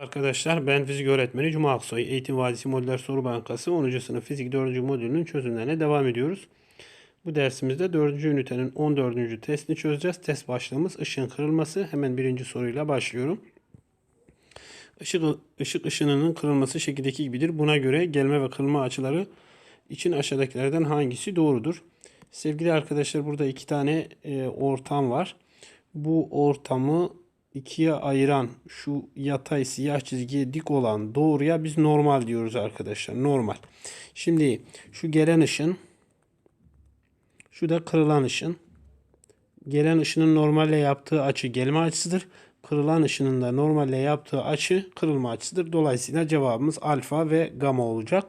Arkadaşlar ben fizik öğretmeni Cuma Aksoy. Eğitim Vadisi Modeller Soru Bankası 10. sınıf fizik 4. modülünün çözümlerine devam ediyoruz. Bu dersimizde 4. ünitenin 14. testini çözeceğiz. Test başlığımız ışığın kırılması. Hemen birinci soruyla başlıyorum. Işık, ışık ışınının kırılması şekildeki gibidir. Buna göre gelme ve kırılma açıları için aşağıdakilerden hangisi doğrudur? Sevgili arkadaşlar burada iki tane e, ortam var. Bu ortamı ikiye ayıran şu yatay siyah çizgiye dik olan doğruya biz normal diyoruz arkadaşlar. Normal. Şimdi şu gelen ışın şu da kırılan ışın. Gelen ışının normalle yaptığı açı gelme açısıdır. Kırılan ışının da normalle yaptığı açı kırılma açısıdır. Dolayısıyla cevabımız alfa ve gamma olacak.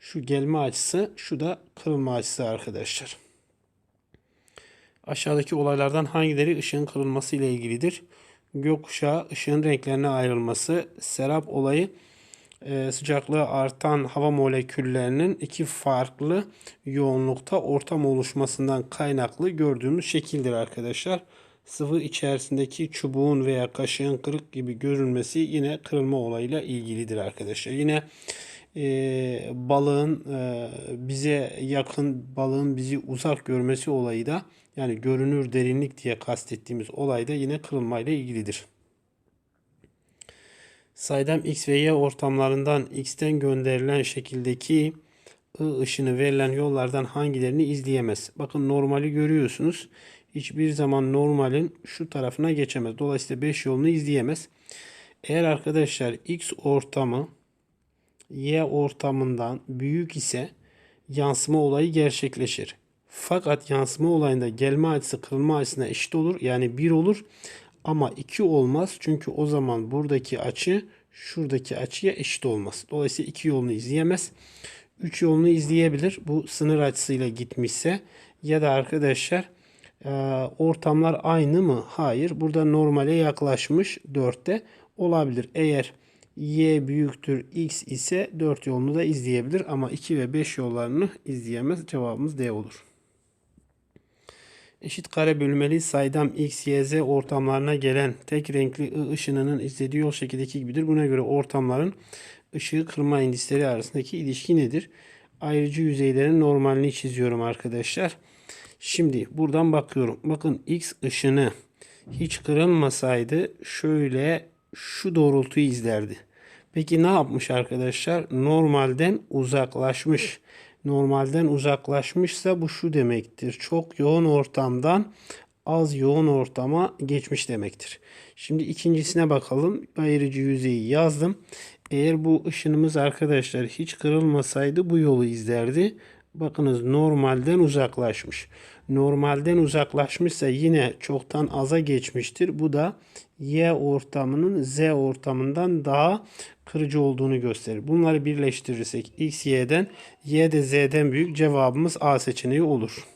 Şu gelme açısı, şu da kırılma açısı arkadaşlar. Aşağıdaki olaylardan hangileri ışığın kırılması ile ilgilidir? Gökkuşağı ışığın renklerine ayrılması, serap olayı e, sıcaklığı artan hava moleküllerinin iki farklı yoğunlukta ortam oluşmasından kaynaklı gördüğümüz şekildir arkadaşlar. Sıvı içerisindeki çubuğun veya kaşığın kırık gibi görünmesi yine kırılma olayıyla ilgilidir arkadaşlar. Yine e, balığın e, bize yakın, balığın bizi uzak görmesi olayı da yani görünür derinlik diye kastettiğimiz olay da yine kırılmayla ilgilidir. Saydam X ve Y ortamlarından X'ten gönderilen şekildeki I ışını verilen yollardan hangilerini izleyemez? Bakın normali görüyorsunuz. Hiçbir zaman normalin şu tarafına geçemez. Dolayısıyla 5 yolunu izleyemez. Eğer arkadaşlar X ortamı Y ortamından büyük ise yansıma olayı gerçekleşir. Fakat yansıma olayında gelme açısı kırılma açısına eşit olur. Yani 1 olur. Ama 2 olmaz. Çünkü o zaman buradaki açı şuradaki açıya eşit olmaz. Dolayısıyla 2 yolunu izleyemez. 3 yolunu izleyebilir. Bu sınır açısıyla gitmişse. Ya da arkadaşlar e, ortamlar aynı mı? Hayır. Burada normale yaklaşmış 4'te olabilir. Eğer y büyüktür x ise 4 yolunu da izleyebilir. Ama 2 ve 5 yollarını izleyemez. Cevabımız D olur. Eşit kare bölmeli saydam x, y, z ortamlarına gelen tek renkli I ışınının izlediği yol şekildeki gibidir. Buna göre ortamların ışığı kırma indisleri arasındaki ilişki nedir? Ayrıcı yüzeylerin normalini çiziyorum arkadaşlar. Şimdi buradan bakıyorum. Bakın x ışını hiç kırılmasaydı şöyle şu doğrultuyu izlerdi. Peki ne yapmış arkadaşlar? Normalden uzaklaşmış normalden uzaklaşmışsa bu şu demektir. Çok yoğun ortamdan az yoğun ortama geçmiş demektir. Şimdi ikincisine bakalım. Ayırıcı yüzeyi yazdım. Eğer bu ışınımız arkadaşlar hiç kırılmasaydı bu yolu izlerdi. Bakınız normalden uzaklaşmış. Normalden uzaklaşmışsa yine çoktan aza geçmiştir. Bu da Y ortamının Z ortamından daha kırıcı olduğunu gösterir. Bunları birleştirirsek X, Y'den Y de Z'den büyük cevabımız A seçeneği olur.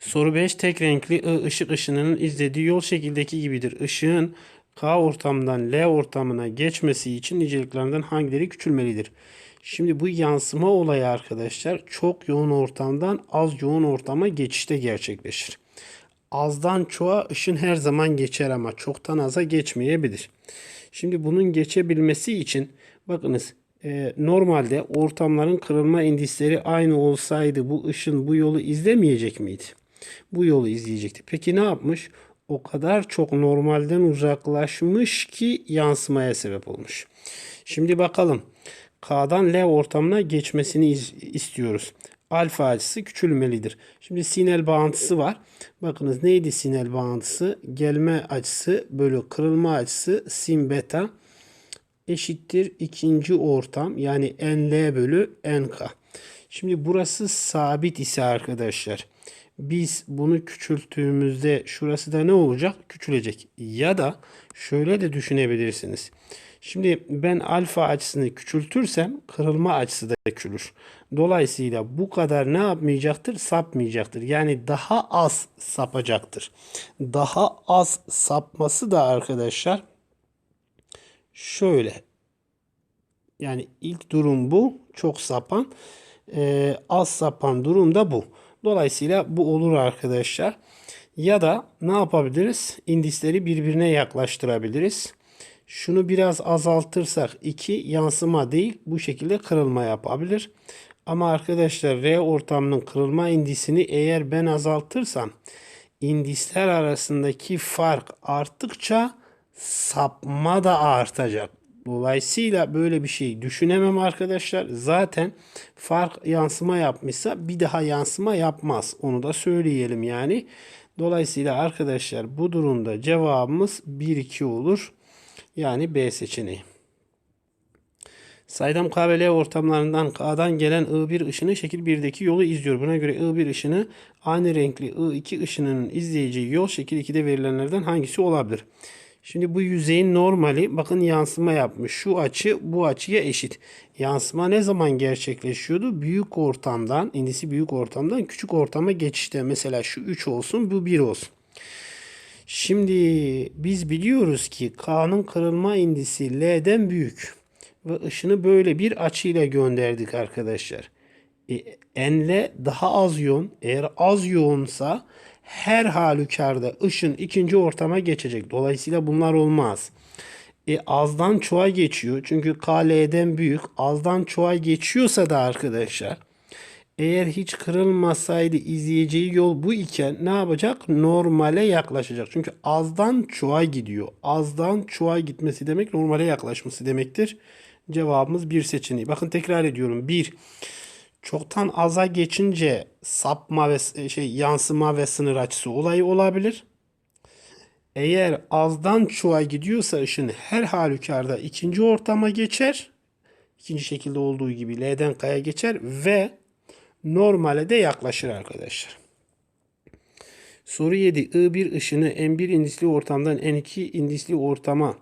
Soru 5. Tek renkli ışık ışınının izlediği yol şekildeki gibidir. Işığın K ortamından L ortamına geçmesi için niceliklerinden hangileri küçülmelidir? Şimdi bu yansıma olayı arkadaşlar çok yoğun ortamdan az yoğun ortama geçişte gerçekleşir. Azdan çoğa ışın her zaman geçer ama çoktan aza geçmeyebilir. Şimdi bunun geçebilmesi için bakınız e, normalde ortamların kırılma indisleri aynı olsaydı bu ışın bu yolu izlemeyecek miydi? Bu yolu izleyecekti. Peki ne yapmış? O kadar çok normalden uzaklaşmış ki yansımaya sebep olmuş. Şimdi bakalım. K'dan L ortamına geçmesini istiyoruz. Alfa açısı küçülmelidir. Şimdi sinel bağıntısı var. Bakınız neydi sinel bağıntısı? Gelme açısı bölü kırılma açısı sin beta eşittir ikinci ortam yani nl bölü nk. Şimdi burası sabit ise arkadaşlar biz bunu küçülttüğümüzde şurası da ne olacak? Küçülecek. Ya da şöyle de düşünebilirsiniz. Şimdi ben alfa açısını küçültürsem kırılma açısı da küçülür. Dolayısıyla bu kadar ne yapmayacaktır? Sapmayacaktır. Yani daha az sapacaktır. Daha az sapması da arkadaşlar şöyle. Yani ilk durum bu. Çok sapan. Ee, az sapan durum da bu. Dolayısıyla bu olur arkadaşlar. Ya da ne yapabiliriz? İndisleri birbirine yaklaştırabiliriz. Şunu biraz azaltırsak 2 yansıma değil bu şekilde kırılma yapabilir. Ama arkadaşlar R ortamının kırılma indisini eğer ben azaltırsam indisler arasındaki fark arttıkça sapma da artacak. Dolayısıyla böyle bir şey düşünemem arkadaşlar. Zaten fark yansıma yapmışsa bir daha yansıma yapmaz. Onu da söyleyelim yani. Dolayısıyla arkadaşlar bu durumda cevabımız 1-2 olur. Yani B seçeneği. Saydam KBL ortamlarından K'dan gelen I1 ışını şekil 1'deki yolu izliyor. Buna göre I1 ışını aynı renkli I2 ışınının izleyeceği yol şekil 2'de verilenlerden hangisi olabilir? Şimdi bu yüzeyin normali bakın yansıma yapmış. Şu açı bu açıya eşit. Yansıma ne zaman gerçekleşiyordu? Büyük ortamdan, indisi büyük ortamdan küçük ortama geçişte. Mesela şu 3 olsun bu 1 olsun. Şimdi biz biliyoruz ki K'nın kırılma indisi L'den büyük. Ve ışını böyle bir açıyla gönderdik arkadaşlar. E, N'le daha az yoğun. Eğer az yoğunsa her halükarda ışın ikinci ortama geçecek. Dolayısıyla bunlar olmaz. E, azdan çoğa geçiyor. Çünkü KL'den büyük. Azdan çoğa geçiyorsa da arkadaşlar eğer hiç kırılmasaydı izleyeceği yol bu iken ne yapacak? Normale yaklaşacak. Çünkü azdan çoğa gidiyor. Azdan çoğa gitmesi demek normale yaklaşması demektir. Cevabımız bir seçeneği. Bakın tekrar ediyorum. Bir, çoktan aza geçince sapma ve şey yansıma ve sınır açısı olayı olabilir. Eğer azdan çoğa gidiyorsa ışın her halükarda ikinci ortama geçer. İkinci şekilde olduğu gibi L'den K'ya geçer ve normale de yaklaşır arkadaşlar. Soru 7. I1 ışını N1 indisli ortamdan N2 indisli ortama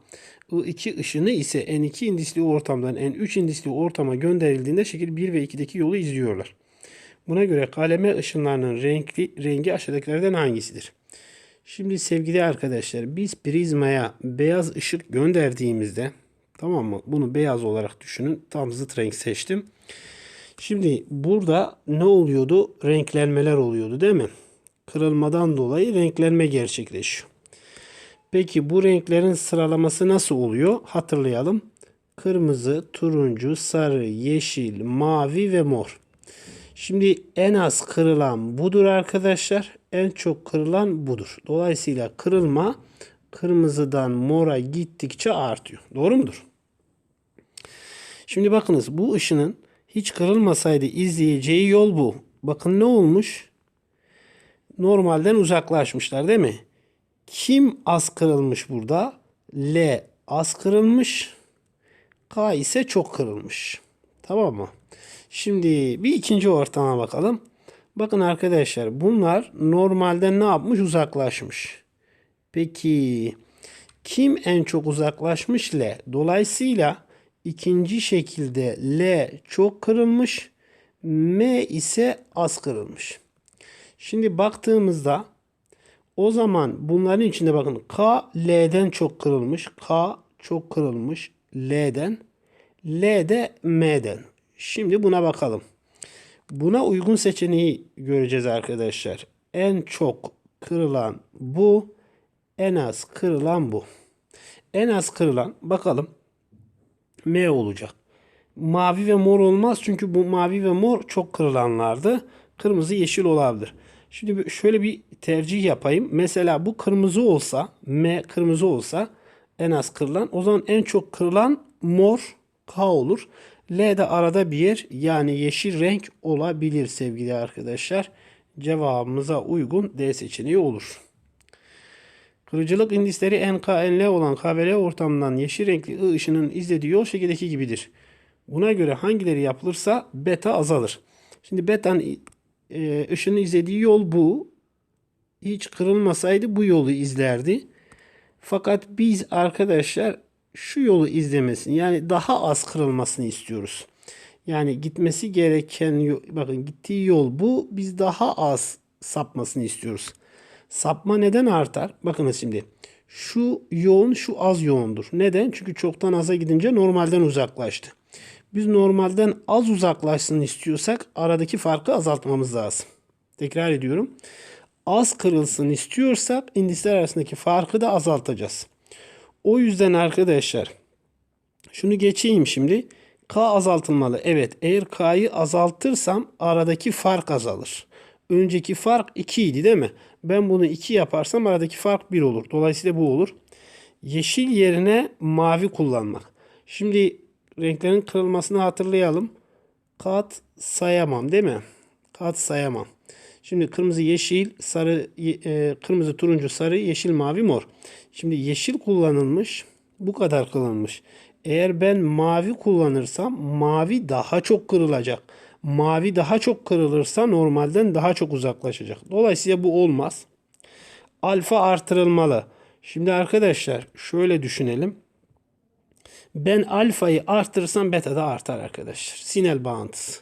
I2 ışını ise N2 indisli ortamdan N3 indisli ortama gönderildiğinde şekil 1 ve 2'deki yolu izliyorlar. Buna göre kaleme ışınlarının renkli, rengi aşağıdakilerden hangisidir? Şimdi sevgili arkadaşlar biz prizmaya beyaz ışık gönderdiğimizde tamam mı? Bunu beyaz olarak düşünün. Tam zıt renk seçtim. Şimdi burada ne oluyordu? Renklenmeler oluyordu değil mi? Kırılmadan dolayı renklenme gerçekleşiyor. Peki bu renklerin sıralaması nasıl oluyor? Hatırlayalım. Kırmızı, turuncu, sarı, yeşil, mavi ve mor. Şimdi en az kırılan budur arkadaşlar. En çok kırılan budur. Dolayısıyla kırılma kırmızıdan mora gittikçe artıyor. Doğru mudur? Şimdi bakınız bu ışının hiç kırılmasaydı izleyeceği yol bu. Bakın ne olmuş? Normalden uzaklaşmışlar değil mi? Kim az kırılmış burada? L az kırılmış. K ise çok kırılmış. Tamam mı? Şimdi bir ikinci ortama bakalım. Bakın arkadaşlar bunlar normalden ne yapmış? Uzaklaşmış. Peki kim en çok uzaklaşmış? L. Dolayısıyla ikinci şekilde L çok kırılmış. M ise az kırılmış. Şimdi baktığımızda o zaman bunların içinde bakın K L'den çok kırılmış. K çok kırılmış L'den. L de M'den. Şimdi buna bakalım. Buna uygun seçeneği göreceğiz arkadaşlar. En çok kırılan bu. En az kırılan bu. En az kırılan bakalım M olacak. Mavi ve mor olmaz çünkü bu mavi ve mor çok kırılanlardı. Kırmızı yeşil olabilir. Şimdi şöyle bir tercih yapayım. Mesela bu kırmızı olsa, M kırmızı olsa en az kırılan. O zaman en çok kırılan mor K olur. L de arada bir yer yani yeşil renk olabilir sevgili arkadaşlar. Cevabımıza uygun D seçeneği olur. Kırıcılık indisleri NKNL olan KBL ortamından yeşil renkli I ışının izlediği yol şekildeki gibidir. Buna göre hangileri yapılırsa beta azalır. Şimdi beta'nın e, ışını izlediği yol bu. Hiç kırılmasaydı bu yolu izlerdi. Fakat biz arkadaşlar şu yolu izlemesini yani daha az kırılmasını istiyoruz. Yani gitmesi gereken bakın gittiği yol bu. Biz daha az sapmasını istiyoruz. Sapma neden artar? Bakınız şimdi. Şu yoğun, şu az yoğundur. Neden? Çünkü çoktan aza gidince normalden uzaklaştı. Biz normalden az uzaklaşsın istiyorsak aradaki farkı azaltmamız lazım. Tekrar ediyorum. Az kırılsın istiyorsak indisler arasındaki farkı da azaltacağız. O yüzden arkadaşlar şunu geçeyim şimdi. K azaltılmalı. Evet eğer K'yı azaltırsam aradaki fark azalır. Önceki fark 2 idi değil mi? Ben bunu 2 yaparsam aradaki fark 1 olur. Dolayısıyla bu olur. Yeşil yerine mavi kullanmak. Şimdi renklerin kırılmasını hatırlayalım. Kat sayamam değil mi? Kat sayamam. Şimdi kırmızı, yeşil, sarı, e, kırmızı, turuncu, sarı, yeşil, mavi, mor. Şimdi yeşil kullanılmış. Bu kadar kullanılmış. Eğer ben mavi kullanırsam mavi daha çok kırılacak. Mavi daha çok kırılırsa normalden daha çok uzaklaşacak. Dolayısıyla bu olmaz. Alfa artırılmalı. Şimdi arkadaşlar şöyle düşünelim. Ben alfayı arttırırsam beta da artar arkadaşlar. Sinel bağıntısı.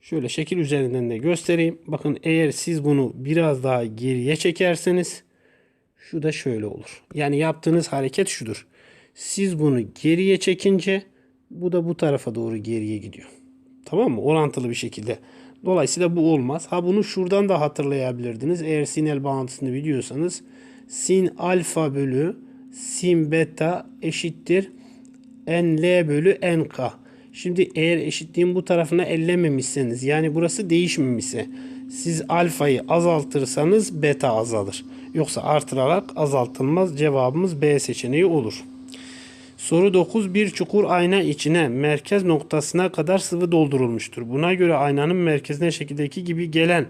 Şöyle şekil üzerinden de göstereyim. Bakın eğer siz bunu biraz daha geriye çekerseniz şu da şöyle olur. Yani yaptığınız hareket şudur. Siz bunu geriye çekince bu da bu tarafa doğru geriye gidiyor. Tamam mı? Orantılı bir şekilde. Dolayısıyla bu olmaz. Ha bunu şuradan da hatırlayabilirdiniz. Eğer sinel bağıntısını biliyorsanız sin alfa bölü sin beta eşittir nl bölü nk. Şimdi eğer eşitliğin bu tarafına ellememişseniz yani burası değişmemişse siz alfayı azaltırsanız beta azalır. Yoksa artırarak azaltılmaz. Cevabımız B seçeneği olur. Soru 9. Bir çukur ayna içine merkez noktasına kadar sıvı doldurulmuştur. Buna göre aynanın merkezine şekildeki gibi gelen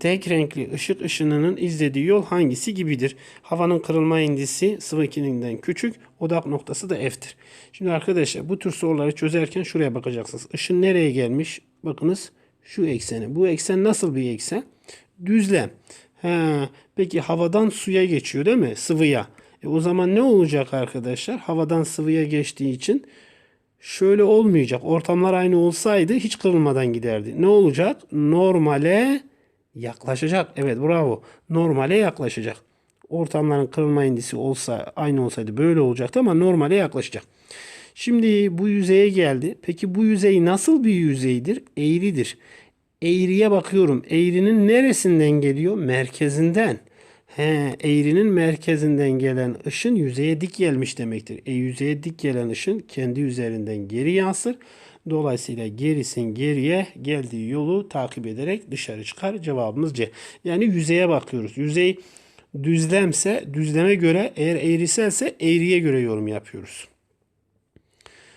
tek renkli ışık ışınının izlediği yol hangisi gibidir? Havanın kırılma indisi sıvı ikiliğinden küçük, odak noktası da F'tir. Şimdi arkadaşlar bu tür soruları çözerken şuraya bakacaksınız. Işın nereye gelmiş? Bakınız şu eksene. Bu eksen nasıl bir eksen? Düzlem. He, peki havadan suya geçiyor değil mi? Sıvıya. E o zaman ne olacak arkadaşlar? Havadan sıvıya geçtiği için şöyle olmayacak. Ortamlar aynı olsaydı hiç kırılmadan giderdi. Ne olacak? Normale yaklaşacak. Evet bravo. Normale yaklaşacak. Ortamların kırılma indisi olsa aynı olsaydı böyle olacaktı ama normale yaklaşacak. Şimdi bu yüzeye geldi. Peki bu yüzey nasıl bir yüzeydir? Eğridir. Eğriye bakıyorum. Eğrinin neresinden geliyor? Merkezinden. He, eğrinin merkezinden gelen ışın yüzeye dik gelmiş demektir. E yüzeye dik gelen ışın kendi üzerinden geri yansır. Dolayısıyla gerisin geriye geldiği yolu takip ederek dışarı çıkar. Cevabımız C. Yani yüzeye bakıyoruz. Yüzey düzlemse düzleme göre eğer eğriselse eğriye göre yorum yapıyoruz.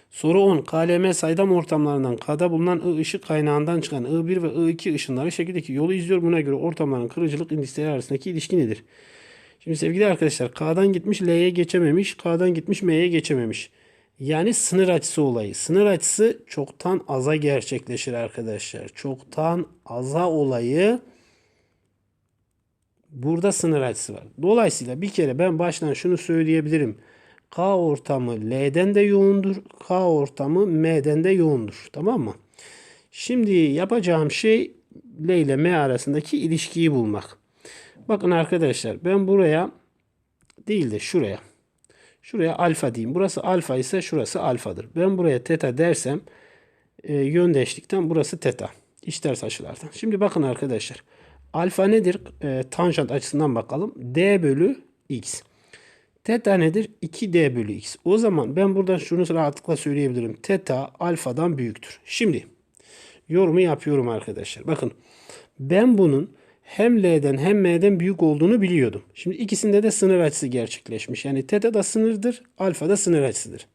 Soru 10. KLM saydam ortamlarından K'da bulunan I ışık kaynağından çıkan I1 ve I2 ışınları şekildeki yolu izliyor. Buna göre ortamların kırıcılık indisleri arasındaki ilişki nedir? Şimdi sevgili arkadaşlar K'dan gitmiş L'ye geçememiş. K'dan gitmiş M'ye geçememiş. Yani sınır açısı olayı. Sınır açısı çoktan aza gerçekleşir arkadaşlar. Çoktan aza olayı burada sınır açısı var. Dolayısıyla bir kere ben baştan şunu söyleyebilirim. K ortamı L'den de yoğundur. K ortamı M'den de yoğundur. Tamam mı? Şimdi yapacağım şey L ile M arasındaki ilişkiyi bulmak. Bakın arkadaşlar ben buraya değil de şuraya. Şuraya alfa diyeyim. Burası alfa ise şurası alfadır. Ben buraya teta dersem e, yöndeşlikten burası teta. İçters açılardan. Şimdi bakın arkadaşlar. Alfa nedir? E, tanjant açısından bakalım. D bölü x. Teta nedir? 2D bölü x. O zaman ben buradan şunu rahatlıkla söyleyebilirim. Teta alfadan büyüktür. Şimdi yorumu yapıyorum arkadaşlar. Bakın ben bunun hem L'den hem M'den büyük olduğunu biliyordum. Şimdi ikisinde de sınır açısı gerçekleşmiş. Yani teta da sınırdır, alfa da sınır açısıdır.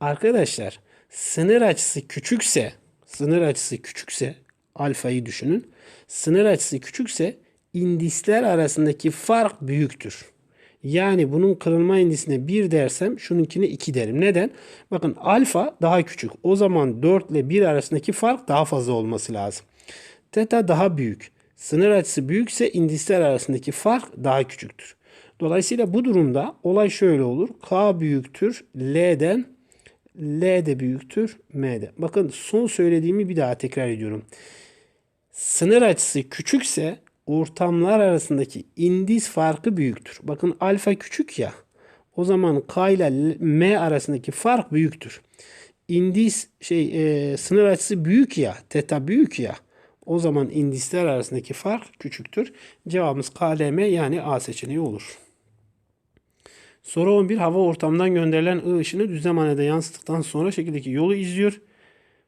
Arkadaşlar sınır açısı küçükse, sınır açısı küçükse alfayı düşünün. Sınır açısı küçükse indisler arasındaki fark büyüktür. Yani bunun kırılma indisine 1 dersem şununkine 2 derim. Neden? Bakın alfa daha küçük. O zaman 4 ile 1 arasındaki fark daha fazla olması lazım. Teta daha büyük. Sınır açısı büyükse indisler arasındaki fark daha küçüktür. Dolayısıyla bu durumda olay şöyle olur. K büyüktür L'den L de büyüktür M'den. Bakın son söylediğimi bir daha tekrar ediyorum. Sınır açısı küçükse ortamlar arasındaki indis farkı büyüktür. Bakın alfa küçük ya. O zaman K ile M arasındaki fark büyüktür. İndis şey e, sınır açısı büyük ya, teta büyük ya. O zaman indisler arasındaki fark küçüktür. Cevabımız KLM yani A seçeneği olur. Soru 11 hava ortamdan gönderilen I ışını düzlemhanede yansıttıktan sonra şekildeki yolu izliyor.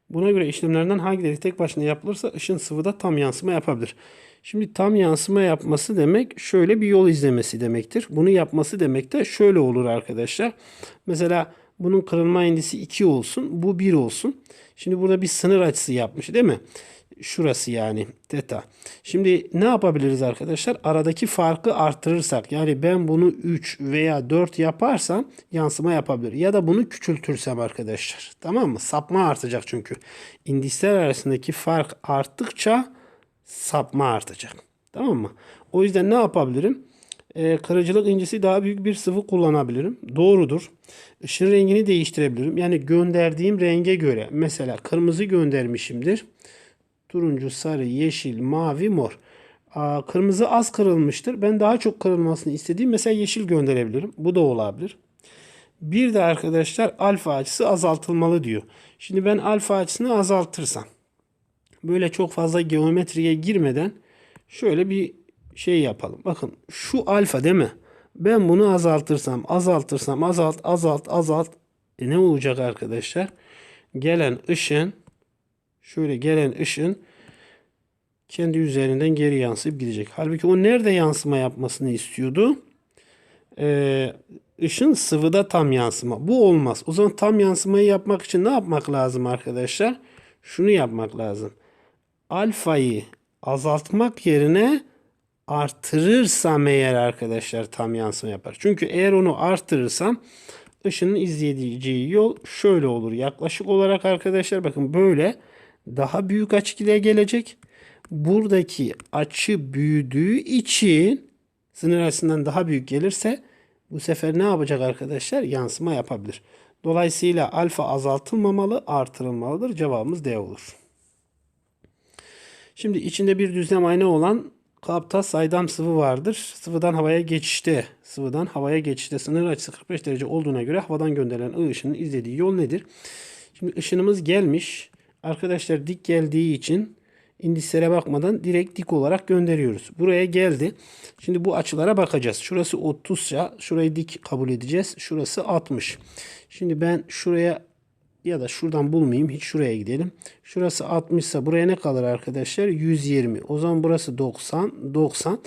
Buna göre işlemlerden hangileri tek başına yapılırsa ışın sıvıda tam yansıma yapabilir. Şimdi tam yansıma yapması demek şöyle bir yol izlemesi demektir. Bunu yapması demek de şöyle olur arkadaşlar. Mesela bunun kırılma indisi 2 olsun. Bu 1 olsun. Şimdi burada bir sınır açısı yapmış değil mi? Şurası yani teta. Şimdi ne yapabiliriz arkadaşlar? Aradaki farkı artırırsak yani ben bunu 3 veya 4 yaparsam yansıma yapabilir. Ya da bunu küçültürsem arkadaşlar. Tamam mı? Sapma artacak çünkü. İndisler arasındaki fark arttıkça sapma artacak. Tamam mı? O yüzden ne yapabilirim? Ee, kırıcılık incisi daha büyük bir sıvı kullanabilirim. Doğrudur. Işın rengini değiştirebilirim. Yani gönderdiğim renge göre. Mesela kırmızı göndermişimdir. Turuncu, sarı, yeşil, mavi, mor. Aa, kırmızı az kırılmıştır. Ben daha çok kırılmasını istediğim mesela yeşil gönderebilirim. Bu da olabilir. Bir de arkadaşlar alfa açısı azaltılmalı diyor. Şimdi ben alfa açısını azaltırsam böyle çok fazla geometriye girmeden şöyle bir şey yapalım. Bakın şu alfa değil mi? Ben bunu azaltırsam, azaltırsam, azalt, azalt, azalt. E ne olacak arkadaşlar? Gelen ışın şöyle gelen ışın kendi üzerinden geri yansıyıp gidecek. Halbuki o nerede yansıma yapmasını istiyordu? Ee, ışın sıvıda tam yansıma. Bu olmaz. O zaman tam yansımayı yapmak için ne yapmak lazım arkadaşlar? Şunu yapmak lazım. Alfayı azaltmak yerine artırırsam eğer arkadaşlar tam yansıma yapar. Çünkü eğer onu artırırsam ışının izleyeceği yol şöyle olur. Yaklaşık olarak arkadaşlar bakın böyle daha büyük açı ile gelecek. Buradaki açı büyüdüğü için sınır açısından daha büyük gelirse bu sefer ne yapacak arkadaşlar? Yansıma yapabilir. Dolayısıyla alfa azaltılmamalı, artırılmalıdır. Cevabımız D olur. Şimdi içinde bir düzlem ayna olan kapta saydam sıvı vardır. Sıvıdan havaya geçişte, sıvıdan havaya geçişte sınır açısı 45 derece olduğuna göre havadan gönderilen ışının izlediği yol nedir? Şimdi ışınımız gelmiş. Arkadaşlar dik geldiği için indislere bakmadan direkt dik olarak gönderiyoruz. Buraya geldi. Şimdi bu açılara bakacağız. Şurası 30 ise şurayı dik kabul edeceğiz. Şurası 60. Şimdi ben şuraya ya da şuradan bulmayayım. Hiç şuraya gidelim. Şurası 60 ise buraya ne kalır arkadaşlar? 120. O zaman burası 90. 90.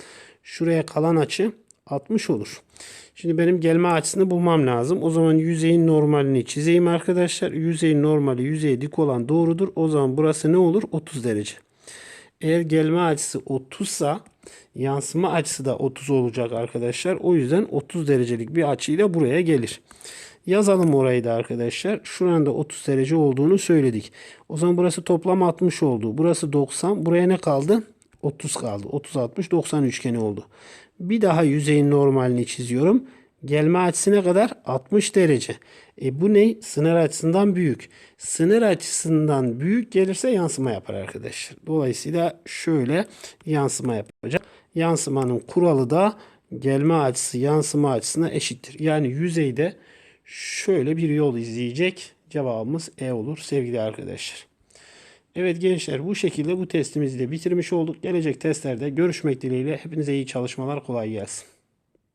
Şuraya kalan açı 60 olur. Şimdi benim gelme açısını bulmam lazım. O zaman yüzeyin normalini çizeyim arkadaşlar. Yüzeyin normali yüzeye dik olan doğrudur. O zaman burası ne olur? 30 derece. Eğer gelme açısı 30 ise yansıma açısı da 30 olacak arkadaşlar. O yüzden 30 derecelik bir açıyla buraya gelir. Yazalım orayı da arkadaşlar. Şuranın da 30 derece olduğunu söyledik. O zaman burası toplam 60 oldu. Burası 90. Buraya ne kaldı? 30 kaldı. 30 60 90 üçgeni oldu. Bir daha yüzeyin normalini çiziyorum. Gelme açısı ne kadar? 60 derece. E bu ne? Sınır açısından büyük. Sınır açısından büyük gelirse yansıma yapar arkadaşlar. Dolayısıyla şöyle yansıma yapacak. Yansımanın kuralı da gelme açısı yansıma açısına eşittir. Yani yüzeyde şöyle bir yol izleyecek. Cevabımız E olur sevgili arkadaşlar. Evet gençler bu şekilde bu testimizi de bitirmiş olduk. Gelecek testlerde görüşmek dileğiyle hepinize iyi çalışmalar kolay gelsin.